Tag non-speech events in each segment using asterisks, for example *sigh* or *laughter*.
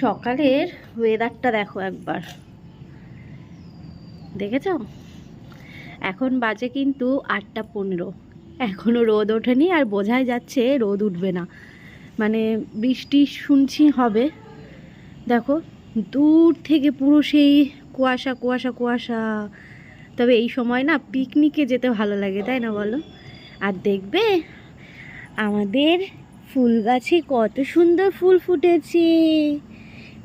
সকালের ওয়েদারটা দেখো একবার। দেখেছ? এখন বাজে কিন্তু আটটা পনেরো। এখনও রোদ ওঠেনি আর বোঝাই যাচ্ছে রোদ উঠবে না। মানে বৃষ্টি শুনছি হবে। দেখো, দূর থেকে পুরো সেই কুয়াশা কুয়াশা কুয়াশা। তবে এই সময় না পিকনিকে যেতে ভালো লাগে, তাই না বলো? আর দেখবে, আমাদের ফুল গাছে কত সুন্দর ফুল ফুটেছে।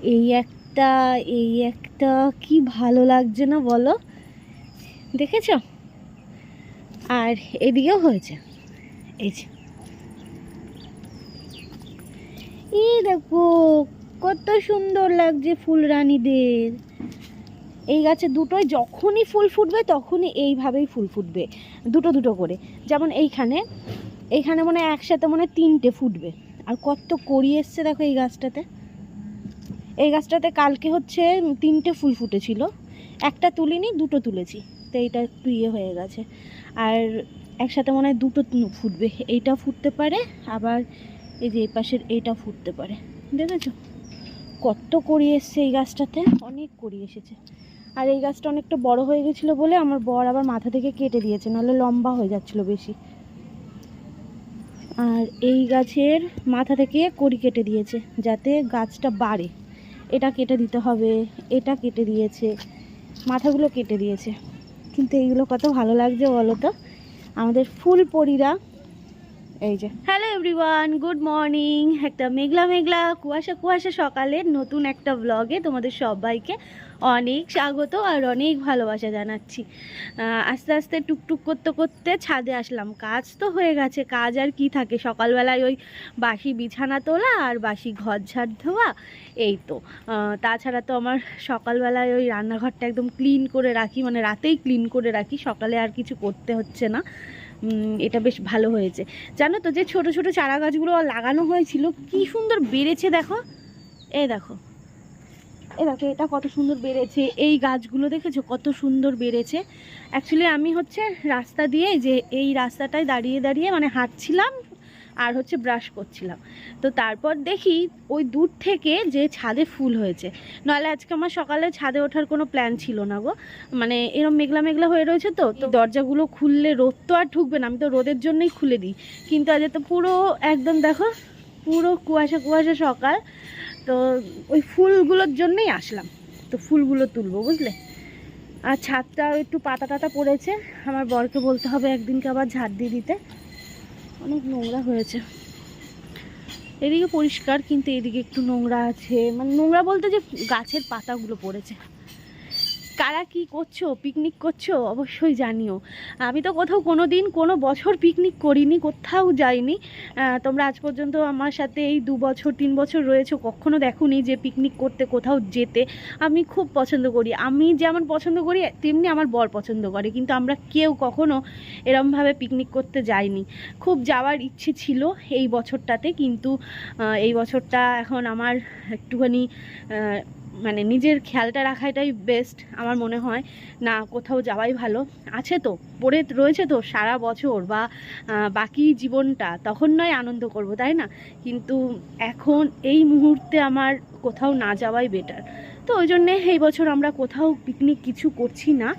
এই একটা এই একটা, কি ভালো লাগছে না বলো? দেখেছ? আর এদিকেও হয়েছে। এই যে। এই দেখো, কত সুন্দর লাগছে ফুলরানীদের। এই গাছে দুটোই যখনই ফুল ফুটবে, তখনই এইভাবেই ফুল ফুটবে। দুটো দুটো করে। যেমন এইখানে এইখানে মনে একসাথে মনে তিনটে ফুটবে। আর কত করি এসছে দেখো এই গাছটাতে। এই গাছটাতে কালকে হচ্ছে তিনটে ফুল ফুটেছিল। একটা তুলিনি, দুটো তুলেছি। তো এইটা একটু ইয়ে হয়ে গেছে। আর একসাথে মনে হয় দুটো ফুটবে। এইটা ফুটতে পারে, আবার এই যে এই পাশের এইটা ফুটতে পারে। দেখেছ? কত করি এসছে এই গাছটাতে, অনেক করি এসেছে। আর এই গাছটা অনেকটা বড় হয়ে গেছিল বলে আমার বর আবার মাথা থেকে কেটে দিয়েছে, নাহলে লম্বা হয়ে যাচ্ছিল বেশি। আর এই গাছের মাথা থেকে কড়ি কেটে দিয়েছে, যাতে গাছটা বাড়ে। এটা কেটে দিতে হবে, এটা কেটে দিয়েছে, মাথাগুলো কেটে দিয়েছে। কিন্তু এইগুলো কত ভালো লাগছে বলো তো? আমাদের ফুল পরীরা এই যে। হ্যালো এভরিওয়ান গুড মর্নিং একটা মেঘলা মেঘলা কুয়াশা কুয়াশা সকালের নতুন একটা ব্লগে তোমাদের সবাইকে অনেক স্বাগত আর অনেক ভালোবাসা জানাচ্ছি। আস্তে আস্তে টুকটুক করতে করতে ছাদে আসলাম। কাজ তো হয়ে গেছে, কাজ আর কি থাকে? সকালবেলায় ওই বাসি বিছানা তোলা আর বাসি ঘর ঝাড় ধোয়া, এই তো। তাছাড়া তো আমার সকালবেলায় ওই রান্নাঘরটা একদম ক্লিন করে রাখি মানে রাতেই ক্লিন করে রাখি, সকালে আর কিছু করতে হচ্ছে না। এটা বেশ ভালো হয়েছে। জানো তো যে ছোট ছোট চারা গাছগুলো লাগানো হয়েছিল, কি সুন্দর বেড়েছে দেখো। এ দেখো। এ দেখো, এটা কত সুন্দর বেড়েছে। এই গাছগুলো দেখেছ? কত সুন্দর বেড়েছে। অ্যাকচুয়ালি আমি হচ্ছে রাস্তা দিয়ে, যে এই রাস্তাটায় দাঁড়িয়ে দাঁড়িয়ে মানে হাঁটছিলাম আর হচ্ছে ব্রাশ করছিলাম। তো তারপর দেখি ওই দূর থেকে যে ছাদে ফুল হয়েছে। নাহলে আজকে আমার সকালে ছাদে ওঠার কোনো প্ল্যান ছিল না গো। মানে এরম মেঘলা মেঘলা হয়ে রয়েছে তো তো দরজাগুলো খুললে রোদ তো আর ঢুকবে না। আমি তো রোদের জন্যই খুলে দিই। কিন্তু আজ তো পুরো একদম দেখো, পুরো কুয়াশা কুয়াশা সকাল। তো ওই ফুলগুলোর জন্যই আসলাম। তো ফুলগুলো তুলবো, বুঝলে? আর ছাদটা একটু পাতা টাতা পড়েছে। আমার বরকে বলতে হবে একদিনকে আবার ঝাড় দিয়ে দিতে। অনেক নোংরা হয়েছে। এদিকে পরিষ্কার, কিন্তু এদিকে একটু নোংরা আছে। মানে নোংরা বলতে যে গাছের পাতাগুলো পড়েছে। কারা কি করছ পিকনিক করছ, অবশ্যই জানিও। আমি তো কোথাও কোনো দিন কোনো বছর পিকনিক করিনি, কোথাও যাইনি। তোমরা আজ পর্যন্ত আমার সাথে এই দু বছর, তিন বছর রয়েছো, কখনো দেখোনি যে পিকনিক করতে কোথাও যেতে। আমি খুব পছন্দ করি। আমি যেমন পছন্দ করি, তেমনি আমার বর পছন্দ করে। কিন্তু আমরা কেউ কখনো এরমভাবে পিকনিক করতে যাইনি। খুব যাওয়ার ইচ্ছে ছিল এই বছরটাতে, কিন্তু এই বছরটা এখন আমার একটুখানি মানে নিজের খেয়ালটা রাখাটাই বেস্ট আমার মনে হয়। না, কোথাও যাওয়াই ভালো। আছে তো, পড়ে রয়েছে তো সারা বছর বা বাকি জীবনটা। তখন নয় আনন্দ করব, তাই না? কিন্তু এখন এই মুহূর্তে আমার কোথাও না যাওয়াই বেটার তো ওই জন্যে এই বছর আমরা কোথাও পিকনিক কিছু করছি না।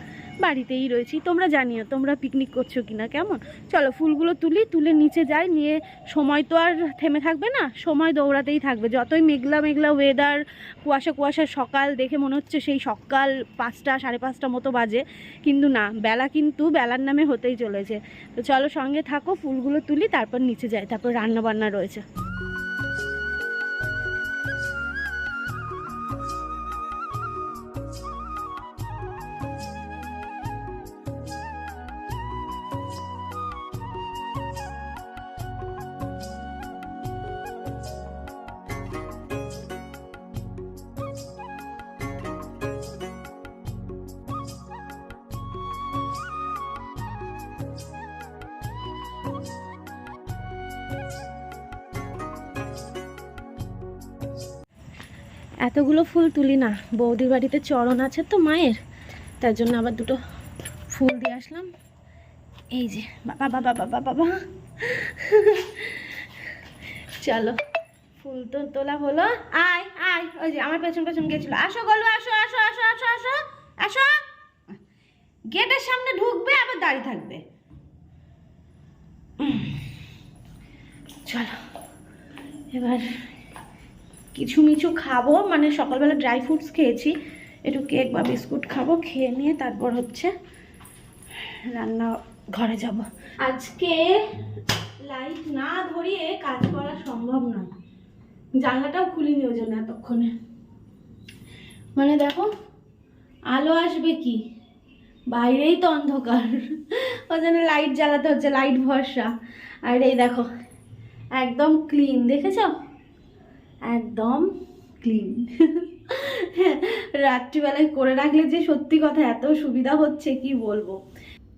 বাড়িতেই রয়েছি, তোমরা জানিও, তোমরা পিকনিক করছ কিনা, কেমন? চলো, ফুলগুলো তুলি, তুলে নিচে যাই, নিয়ে সময় তো আর থেমে থাকবে না, সময় দৌড়াতেই থাকবে। যতই মেঘলা মেঘলা ওয়েদার কুয়াশা কুয়াশা সকাল, দেখে মনে হচ্ছে সেই সকাল পাঁচটা, সাড়ে পাঁচটা মতো বাজে, কিন্তু না, বেলা কিন্তু বেলার নামে হতেই চলেছে। তো চলো সঙ্গে থাকো, ফুলগুলো তুলি, তারপর নিচে যাই, তারপর রান্না বান্না রয়েছে। এতগুলো ফুল তুলি না। বৌদির বাড়িতে চরণ আছে তো মায়ের। তার জন্য আবার দুটো ফুল দিয়ে আসলাম। এই যে, বাবা বাবা বাবা বাবা চলো, ফুল তো তোলা হলো। আয় আয়, ওই যে আমার পেছন পেছন গেছিল। আসো গলু, আসো আসো আসো আসো আসো আসো। গেটের সামনে ঢুকবে, আবার দাঁড়িয়ে থাকবে। চলো। এবার কিছু মিছু খাব মানে সকালবেলা ড্রাই ফ্রুটস খেয়েছি। একটু কেক বা বিস্কুট খাব খেয়ে নিয়ে তারপর হচ্ছে রান্না ঘরে যাব। আজকে লাইট না ধরিয়ে কাজ করা সম্ভব নয়। জানলাটাও খুলিনি ওই জন্য এতক্ষণে। মানে দেখো আলো আসবে কি? বাইরেই তো অন্ধকার। ওই জন্য লাইট জ্বালাতে হচ্ছে লাইট ভরসা। আর এই দেখো একদম ক্লিন দেখেছ? একদম ক্লিন *laughs* রাত্রিবেলায় করে রাখলে যে সত্যি কথা এত সুবিধা হচ্ছে কি বলব?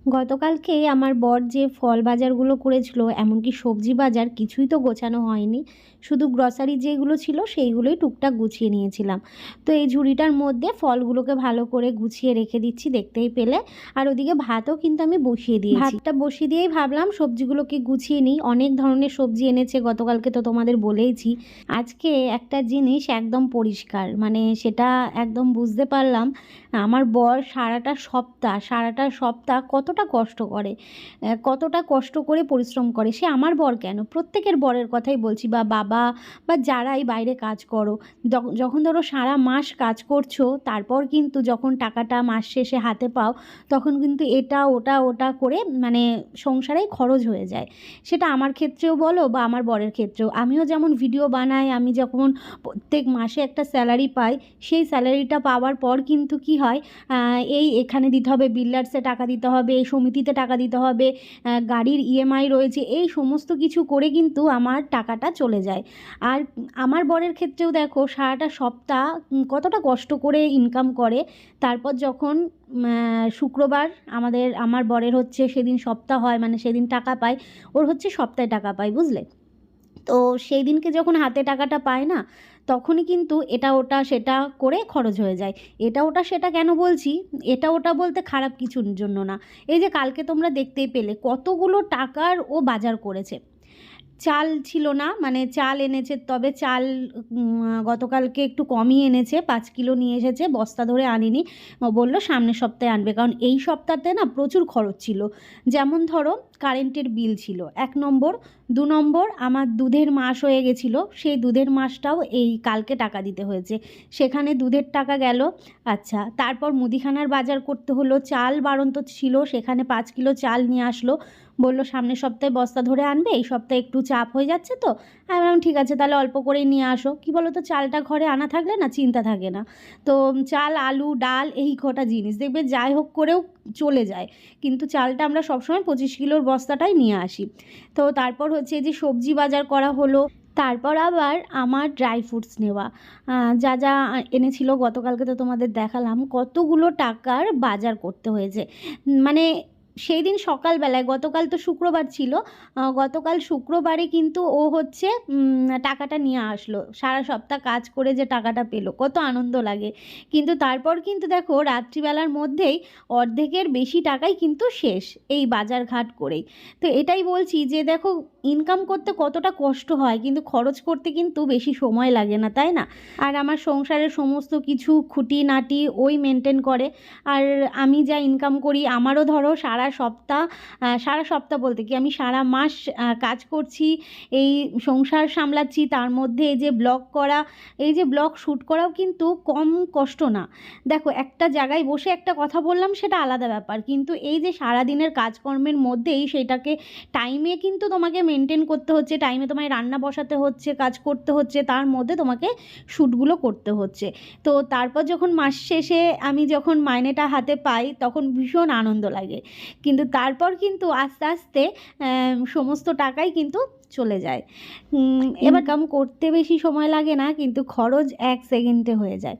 গতকালকে আমার বর যে ফল বাজারগুলো করেছিল, এমনকি সবজি বাজার, কিছুই তো গোছানো হয়নি। শুধু গ্রসারি যেগুলো ছিল, সেইগুলোই টুকটাক গুছিয়ে নিয়েছিলাম। তো এই ঝুড়িটার মধ্যে ফলগুলোকে ভালো করে গুছিয়ে রেখে দিচ্ছি দেখতেই পেলে। আর ওদিকে ভাতও কিন্তু আমি বসিয়ে দিই ভাতটা বসিয়ে দিয়েই ভাবলাম সবজিগুলোকে গুছিয়ে নিই। অনেক ধরনের সবজি এনেছে, গতকালকে তো তোমাদের বলেইছি। আজকে একটা জিনিস একদম পরিষ্কার মানে সেটা একদম বুঝতে পারলাম। আমার বর সারাটা সপ্তাহ সারাটা সপ্তাহ কতটা কষ্ট করে কতটা কষ্ট করে পরিশ্রম করে, সে আমার বর কেন? প্রত্যেকের বরের কথাই বলছি, বা বাবা, বা যারাই বাইরে কাজ করো যখন ধরো সারা মাস কাজ করছ, তারপর কিন্তু যখন টাকাটা মাস শেষে হাতে পাও, তখন কিন্তু এটা, ওটা ওটা করে মানে সংসারেই খরচ হয়ে যায়। সেটা আমার ক্ষেত্রেও বলো, বা আমার বরের ক্ষেত্রেও। আমিও যেমন ভিডিও বানাই, আমি যখন প্রত্যেক মাসে একটা স্যালারি পাই, সেই স্যালারিটা পাওয়ার পর কিন্তু কি হয় এই এখানে দিতে হবে বিল্ডার্সে টাকা দিতে হবে সমিতিতে টাকা দিতে হবে গাড়ির ইএমআই রয়েছে, এই সমস্ত কিছু করে কিন্তু আমার টাকাটা চলে যায়। আর আমার বরের ক্ষেত্রেও দেখো, সারাটা সপ্তাহ কতটা কষ্ট করে ইনকাম করে, তারপর যখন শুক্রবার আমাদের, আমার বরের হচ্ছে সেদিন সপ্তাহ হয় মানে সেদিন টাকা পায়, ওর হচ্ছে সপ্তাহে টাকা পায়, বুঝলে? তো সেই দিনকে যখন হাতে টাকাটা পায় না তখনই কিন্তু এটা, ওটা, সেটা করে খরচ হয়ে যায়। এটা, ওটা, সেটা কেন বলছি? এটা, ওটা বলতে খারাপ কিছুর জন্য না। এই যে কালকে তোমরা দেখতেই পেলে, কতগুলো টাকার ও বাজার করেছে। চাল ছিল না মানে চাল এনেছে, তবে চাল গতকালকে একটু কমই এনেছে, পাঁচ কিলো নিয়ে এসেছে, বস্তা ধরে আনিনি। বলল সামনের সপ্তাহে আনবে, কারণ এই সপ্তাহতে না প্রচুর খরচ ছিল। যেমন ধরো, কারেন্টের বিল ছিল এক নম্বর, দু নম্বর আমার দুধের মাস হয়ে গেছিল, সেই দুধের মাসটাও এই কালকে টাকা দিতে হয়েছে। সেখানে দুধের টাকা গেল আচ্ছা তারপর মুদিখানার বাজার করতে হলো, চাল বাড়ন্ত ছিল, সেখানে পাঁচ কিলো চাল নিয়ে আসলো। বলল, সামনের সপ্তাহে বস্তা ধরে আনবে, এই সপ্তাহে একটু চাপ হয়ে যাচ্ছে তো। আমি বললাম, ঠিক আছে, তাহলে অল্প করেই নিয়ে আসো। কি বলো তো চালটা ঘরে আনা থাকলে না চিন্তা থাকে না। তো চাল, আলু, ডাল, এই কটা জিনিস, দেখবে যাই হোক করেও চলে যায়। কিন্তু চালটা আমরা সবসময় পঁচিশ কিলোর বস্তাটাই নিয়ে আসি। তো তারপর হচ্ছে যে সবজি বাজার করা হলো, তারপর আবার আমার ড্রাই ফ্রুটস নেওয়া। যা যা এনেছিল, গতকালকে তো তোমাদের দেখালাম, কতগুলো টাকার বাজার করতে হয়েছে। মানে সেই দিন সকালবেলায়, গতকাল তো শুক্রবার ছিল গতকাল শুক্রবারে কিন্তু ও হচ্ছে টাকাটা নিয়ে আসলো। সারা সপ্তাহ কাজ করে যে টাকাটা পেল, কত আনন্দ লাগে। কিন্তু তারপর কিন্তু দেখো, রাত্রিবেলার মধ্যেই অর্ধেকের বেশি টাকাই কিন্তু শেষ, এই বাজার ঘাট করেই। তো এটাই বলছি যে দেখো ইনকাম করতে কতটা কষ্ট হয়, কিন্তু খরচ করতে কিন্তু বেশি সময় লাগে না, তাই না? আর আমার সংসারের সমস্ত কিছু খুঁটিনাটি ওই মেনটেন করে। আর আমি যা ইনকাম করি, আমারও ধরো সারা সপ্তাহ সারা সপ্তাহ বলতে কি আমি সারা মাস কাজ করছি, এই সংসার সামলাচ্ছি, তার মধ্যে এই যে ব্লগ করা, এই যে ব্লগ শ্যুট করাও কিন্তু কম কষ্ট না। দেখো, একটা জায়গায় বসে একটা কথা বললাম সেটা আলাদা ব্যাপার, কিন্তু এই যে সারাদিনের কাজকর্মের মধ্যেই সেটাকে টাইমে কিন্তু তোমাকে মেনটেন করতে হচ্ছে টাইমে তোমায় রান্না বসাতে হচ্ছে, কাজ করতে হচ্ছে, তার মধ্যে তোমাকে শ্যুটগুলো করতে হচ্ছে। তো তারপর যখন মাস শেষে আমি যখন মাইনেটা হাতে পাই, তখন ভীষণ আনন্দ লাগে। কিন্তু তারপর কিন্তু আস্তে আস্তে সমস্ত টাকাই কিন্তু চলে যায়। এবার কাম করতে বেশি সময় লাগে না কিন্তু খরচ এক সেকেন্ডে হয়ে যায়।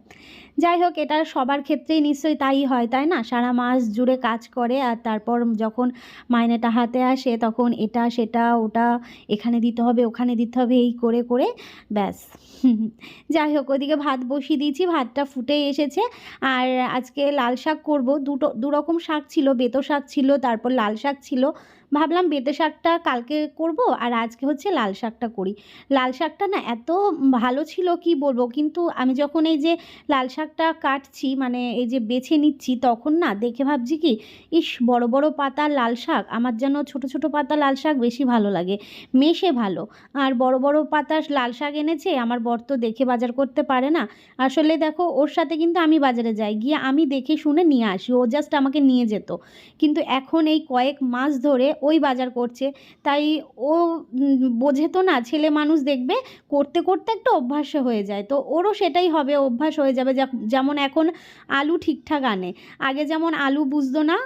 যাই হোক, এটা সবার ক্ষেত্রেই নিশ্চয়ই তাই হয়, তাই না? সারা মাস জুড়ে কাজ করে আর তারপর যখন মাইনেটা হাতে আসে তখন এটা, সেটা, ওটা, এখানে দিতে হবে, ওখানে দিতে হবে, এই করে করে, ব্যাস। *laughs* যাই হোক, ওদিকে ভাত বসিয়ে দিয়েছি, ভাতটা ফুটে এসেছে। আর আজকে লাল শাক করব, দুটো, দুরকম শাক ছিল, বেতো শাক ছিল, তারপর লাল শাক ছিল ভাবলাম বেতে শাকটা কালকে করব আর আজকে হচ্ছে লাল শাকটা করি। লাল শাকটা না এত ভালো ছিল কি বলব? কিন্তু আমি যখন এই যে লাল শাকটা কাটছি মানে এই যে বেছে নিচ্ছি, তখন না দেখে ভাবছি কি, ইস বড় বড় পাতা লাল শাক, আমার যেন ছোট ছোট পাতা লাল শাক বেশি ভালো লাগে, মেশে ভালো। আর বড় বড় পাতা লাল শাক এনেছে, আমার বর তো দেখে বাজার করতে পারে না। আসলে দেখো, ওর সাথে কিন্তু আমি বাজারে যাই, গিয়ে আমি দেখে শুনে নিয়ে আসি, ও জাস্ট আমাকে নিয়ে যেত। কিন্তু এখন এই কয়েক মাস ধরে ওই বাজার করছে। তাই ও বোঝে তো না, ছেলে মানুষ দেখবে, করতে করতে একটা অভ্যাস হয়ে যায়। তো ওরও সেটাই হবে, অভ্যাস হয়ে যাবে। যেমন এখন আলু ঠিকঠাক আনে। আগে যেমন আলু বুঝতো না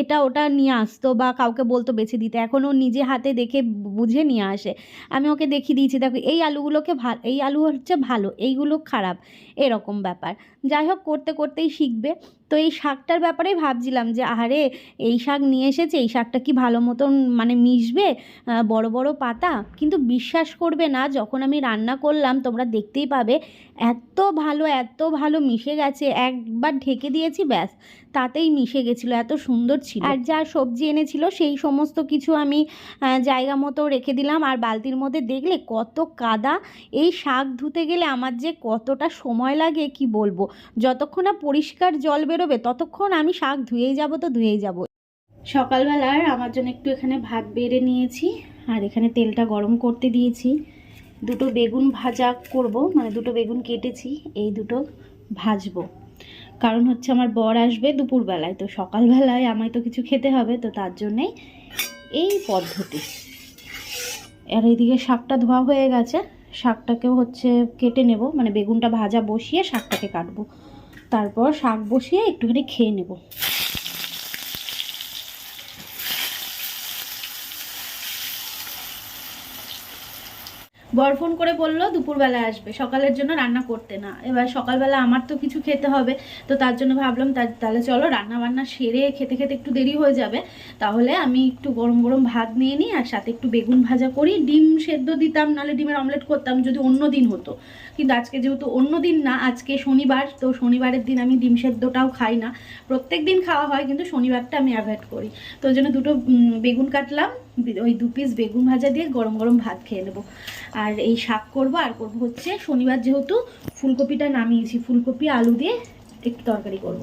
এটা ওটা নিয়ে আসতো বা কাউকে বলতো বেছে দিতে। এখন ও নিজে হাতে দেখে বুঝে নিয়ে আসে। আমি ওকে দেখিয়ে দিয়েছি, দেখো, এই আলুগুলোকে ভালো এই আলু হচ্ছে ভালো, এইগুলো খারাপ। এরকম ব্যাপার। যাই হোক, করতে করতেই শিখবে। তো এই শাকটার ব্যাপারেই ভাবছিলাম যে, আহারে, এই শাক নিয়ে এসেছে, এই শাকটা কি ভালো মতন মানে মিশবে বড় বড় পাতা? কিন্তু বিশ্বাস করবে না, যখন আমি রান্না করলাম, তোমরা দেখতেই পাবে এত ভালো এত ভালো মিশে গেছে, একবার ঢেকে দিয়েছি, ব্যাস, তাতেই মিশে গেছিল, এত সুন্দর ছিল। আর যা সবজি এনেছিল, সেই সমস্ত কিছু আমি জায়গা মতো রেখে দিলাম, আর বালতির মধ্যে দেখলে কত কাদা। এই শাক ধুতে গেলে আমার যে কতটা সময় লাগে, কি বলব? যতক্ষণ না পরিষ্কার জল বেরোবে, ততক্ষণ আমি শাক ধুয়েই যাব তো ধুয়েই যাব। সকালবেলার আমার জন্য একটু এখানে ভাত বেড়ে নিয়েছি, আর এখানে তেলটা গরম করতে দিয়েছি। দুটো বেগুন ভাজা করব মানে দুটো বেগুন কেটেছি, এই দুটো ভাজবো। কারণ হচ্ছে আমার বর আসবে দুপুরবেলায়, তো সকালবেলায় আমায় তো কিছু খেতে হবে, তো তার জন্যেই এই পদ্ধতি। আর এইদিকে শাকটা ধোয়া হয়ে গেছে, শাকটাকেও হচ্ছে কেটে নেব মানে বেগুনটা ভাজা বসিয়ে শাকটাকে কাটবো। তারপর শাক বসিয়ে একটুখানি খেয়ে নেব। বর ফোন করে বলল, দুপুরবেলা আসবে, সকালের জন্য রান্না করতে না। এবার সকালবেলা আমার তো কিছু খেতে হবে, তো তার জন্য ভাবলাম তাহলে চলো রান্না বান্না সেরে খেতে খেতে একটু দেরি হয়ে যাবে। তাহলে আমি একটু গরম গরম ভাত নিয়ে নিই, আর সাথে একটু বেগুন ভাজা করি। ডিম সেদ্ধ দিতাম, নাহলে ডিমের অমলেট করতাম, যদি অন্য দিন হতো। কিন্তু আজকে যেহেতু অন্য দিন না, আজকে শনিবার, তো শনিবারের দিন আমি ডিম সেদ্ধটাও খাই না। প্রত্যেক দিন খাওয়া হয়, কিন্তু শনিবারটা আমি অ্যাভয়েড করি। তো জন্য দুটো বেগুন কাটলাম ওই দু পিস বেগুন ভাজা দিয়ে গরম গরম ভাত খেয়ে নেব। আর এই শাক করব, আর করব হচ্ছে শনিবার যেহেতু ফুলকপিটা নামিয়েছি, ফুলকপি, আলু দিয়ে একটু তরকারি করব।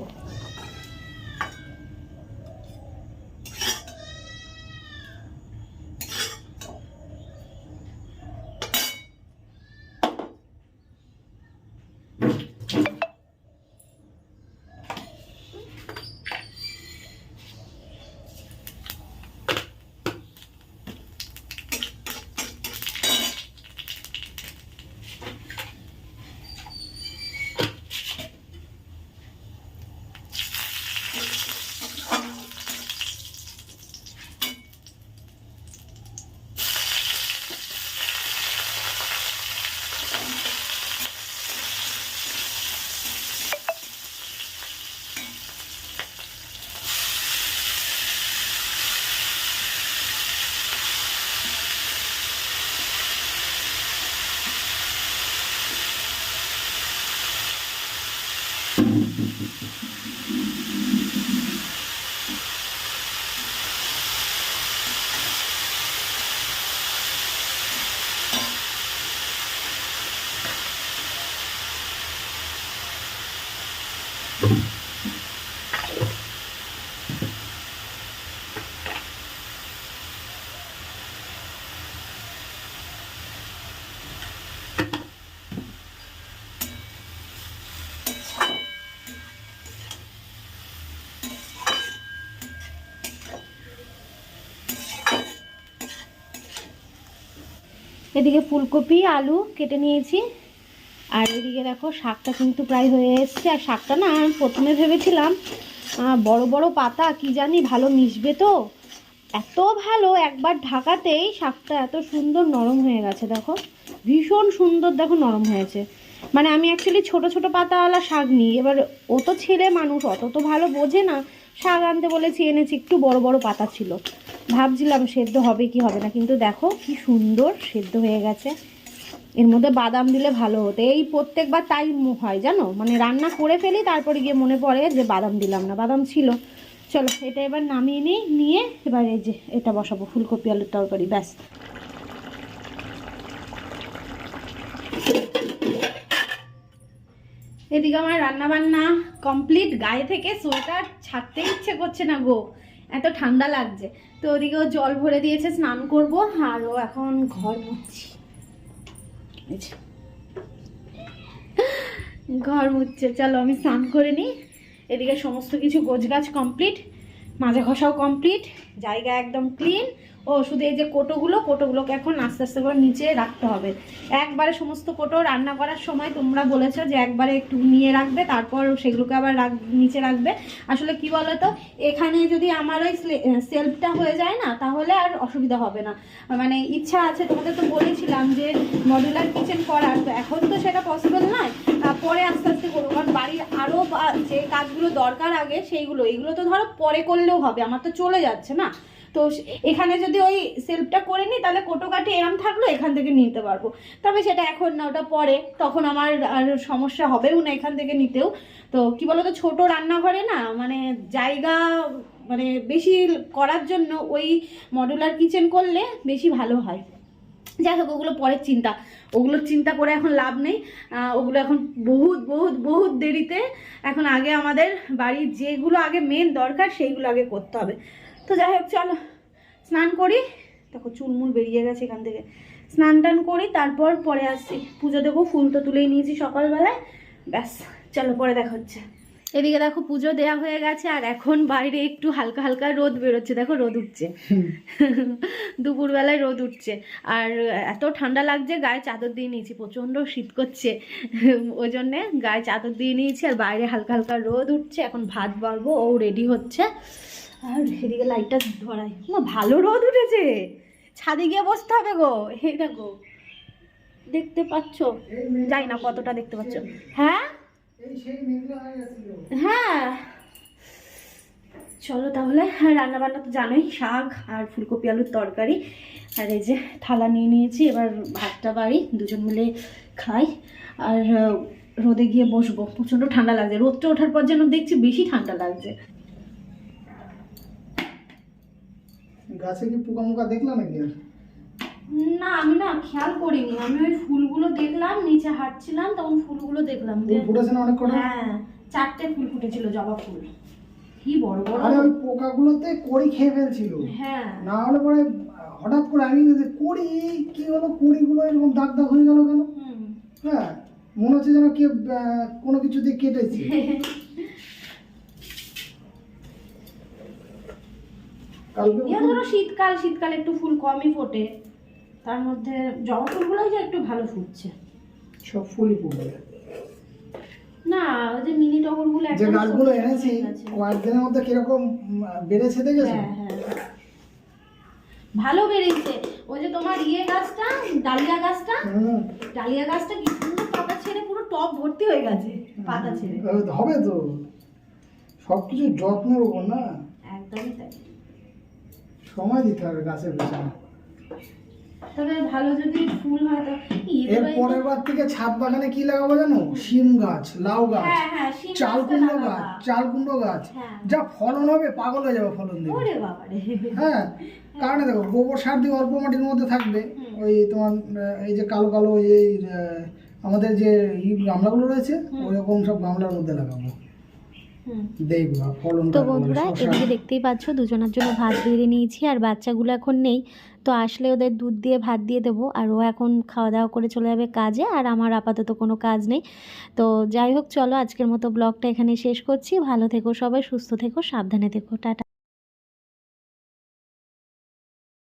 এদিকে ফুলকপি আলু কেটে নিয়েছি। আর এদিকে দেখো শাকটা কিন্তু প্রায় হয়ে এসছে। আর শাকটা না আমি প্রথমে ভেবেছিলাম বড় বড় পাতা কি জানি ভালো মিশবে তো। এত ভালো, একবার ঢাকাতেই শাকটা এত সুন্দর নরম হয়ে গেছে দেখো। ভীষণ সুন্দর দেখো নরম হয়েছে। মানে আমি অ্যাকচুয়ালি ছোট ছোট পাতাওয়ালা শাক নিই এবার ও তো ছেলে মানুষ, অত তো ভালো বোঝে না। শাক আনতে বলেছি, এনেছি, একটু বড় বড় পাতা ছিল। ভাবছিলাম সেদ্ধ হবে কি হবে না, কিন্তু দেখো কি সুন্দর সেদ্ধ হয়ে গেছে। এর মধ্যে বাদাম দিলে ভালো হতো। এই প্রত্যেকবার তাই হয়, জানো? মানে রান্না করে ফেলি, তারপরে গিয়ে মনে পড়ে যে বাদাম দিলাম না, বাদাম ছিল। চলো, এটা এবার নামিয়ে নিই, নিয়ে এবার এই যে এটা বসাবো, ফুলকপি, আলুর তরকারি, ব্যাস। এদিকে আমার রান্না বান্না কমপ্লিট, গায়ে থেকে সোয়েটার ছাড়তে ইচ্ছে করছে না গো, এত ঠান্ডা লাগছে। তো ওদিকে জল ভরে দিয়েছে, স্নান করব, আর ও এখন ঘর যে। ঘর মুচ্ছে চলো আমি স্নান করে নিই। এদিকে সমস্ত কিছু গোছগাছ কমপ্লিট মাজা ঘষাও কমপ্লিট জায়গা একদম ক্লিন ও, শুধু এই যে কোটোগুলো, কোটোগুলোকে এখন আস্তে আস্তে করে নিচে রাখতে হবে। একবারে সমস্ত কোটো রান্না করার সময় তোমরা বলেছ যে একবারে একটু নিয়ে রাখবে, তারপর সেগুলোকে আবার রাখ, নিচে রাখবে। আসলে কি বলো তো এখানে যদি আমার ওই সেলফটা হয়ে যায় না, তাহলে আর অসুবিধা হবে না। মানে ইচ্ছা আছে, তোমাদের তো বলেছিলাম যে মডুলার কিচেন করার, তো এখন তো সেটা পসিবল নয়। পরে আস্তে আস্তে করব, কারণ বাড়ির আরও যে কাজগুলো দরকার আগে, সেইগুলো এইগুলো তো ধরো পরে করলেও হবে, আমার তো চলে যাচ্ছে না। তো এখানে যদি ওই সেলফটা করে নিই, তাহলে কোটো এরম থাকল, এখান থেকে নিতে পারব। তবে সেটা এখন না, ওটা পরে। তখন আমার আর সমস্যা হবেও না এখান থেকে নিতেও। তো কি বলতো, ছোট রান্নাঘরে না মানে জায়গা মানে বেশি করার জন্য ওই মডুলার কিচেন করলে বেশি ভালো হয়। যাই হোক, ওগুলো পরের চিন্তা। ওগুলোর চিন্তা করে এখন লাভ নেই। ওগুলো এখন বহুত বহুত বহুত দেরিতে। এখন আগে আমাদের বাড়ির যেগুলো আগে মেন দরকার, সেইগুলো আগে করতে হবে। তো যাই হোক চলো স্নান করি। দেখো চুলমুল বেরিয়ে গেছে এখান থেকে। স্নান টান করি তারপর পরে আসছি। পুজো দেবো ফুল তো তুলেই নিয়েছি সকালবেলায়। ব্যাস চলো পরে দেখা হচ্ছে। এদিকে দেখো পুজো দেয়া হয়ে গেছে আর এখন বাইরে একটু হালকা হালকা রোদ বেরোচ্ছে। দেখো রোদ উঠছে। *laughs* দুপুরবেলায় রোদ উঠছে। আর এত ঠান্ডা লাগছে গায়ে চাদর দিয়ে নিয়েছি। প্রচণ্ড শীত করছে। ওই জন্যে গায়ে চাদর দিয়ে নিয়েছি আর বাইরে হালকা হালকা রোদ উঠছে। এখন ভাত বাড়বো ও রেডি হচ্ছে। আর এদিকে লাইটটা ধরাই। না, ভালো রোদ উঠেছে। ছাদে গিয়ে বসতে হবে গো। এই দেখো, দেখতে পাচ্ছ? যাই না, কতটা দেখতে পাচ্ছ। হ্যাঁ? হ্যাঁ। চলো তাহলে হ্যাঁ রান্না বান্না তো জানোই, শাক আর ফুলকপি, আলুর তরকারি। আর এই যে থালা নিয়ে নিয়েছি, এবার ভাতটা বাড়ি, দুজন মিলে খাই। আর রোদে গিয়ে বসবো। প্রচণ্ড ঠান্ডা লাগছে। রোদটা ওঠার পর যেন দেখছি বেশি ঠান্ডা লাগছে। গাছে কি পোকা মোকা দেখলা নাকি আর? না আমি না খেয়াল করিনি। আমি ওই ফুলগুলো দেখলাম নিচে হাঁটছিলাম তখন ফুলগুলো দেখলাম। ফুল ফুটেছে না অনেক কটা? হ্যাঁ চারটে ফুল ফুটেছিল জবা ফুল। কি বড় বড় আরে ওই পোকাগুলোতে কড়ি খেয়ে ফেলছিল। হ্যাঁ। না হলে পরে হঠাৎ করে আমি যে কড়ি কি হলো কড়িগুলো এরকম দাগ দাগ হয়ে গেল কেন? হ্যাঁ মনে হচ্ছে যেন কে কোনো কিছু দিয়ে কেটেছে। *laughs* ইয়া ধরো শীতকাল শীতকালে একটু ফুল কমই ফোটে। তার মধ্যে জবা ফুলগুলোই যে একটু ভালো ফুটছে। সব ফুলই ফুটবে। না ওই যে মিনি টগরগুলো যে গাছগুলো এনেছি কয়েকদিনের মধ্যে কীরকম বেড়েছে দেখেছ? হ্যাঁ হ্যাঁ ভালো বেরিয়েছে ওই যে তোমার ইয়ে গাছটা ডালিয়া গাছটা ডালিয়া গাছটা কি সুন্দর পাতা ছেড়ে পুরো টপ ভর্তি হয়ে গেছে পাতা ছেড়ে। হবে তো। সব কিছু যত্নের উপর না? একদমই তাই। সময় দিতে হবে গাছের পেছনে। তবে ভালো যদি ফুল হয় তো এর বাড়িতে- পরের বার থেকে ছাদ বাগানে কি লাগাবো জানো? শিম গাছ লাউ গাছ হ্যাঁ হ্যাঁ চাল কুমড়ো গাছ চাল কুমড়ো গাছ। হ্যাঁ। যা ফলন হবে পাগল হয়ে যাবে ফলন দিয়ে হ্যাঁ কারণ দেখো গোবর সার দিয়ে অল্প মাটির মধ্যে থাকবে। ওই তোমার এই যে কালো কালো ওই এই, আমাদের যে গামলাগুলো রয়েছে। ওইরকম সব গামলার মধ্যে লাগাবো। তো বন্ধুরা শসা। এদিকে দেখতেই পাচ্ছ দুজনের জন্য ভাত বেড়ে নিয়েছি আর বাচ্চাগুলো এখন নেই। তো আসলে ওদের দুধ দিয়ে ভাত দিয়ে দেবো আর ও এখন খাওয়া দাওয়া করে চলে যাবে কাজে আর আমার আপাতত কোনো কাজ নেই। তো যাই হোক চলো আজকের মতো ব্লগটা এখানে শেষ করছি। ভালো থেকো সবাই সুস্থ থেকো সাবধানে থেকো টাটা।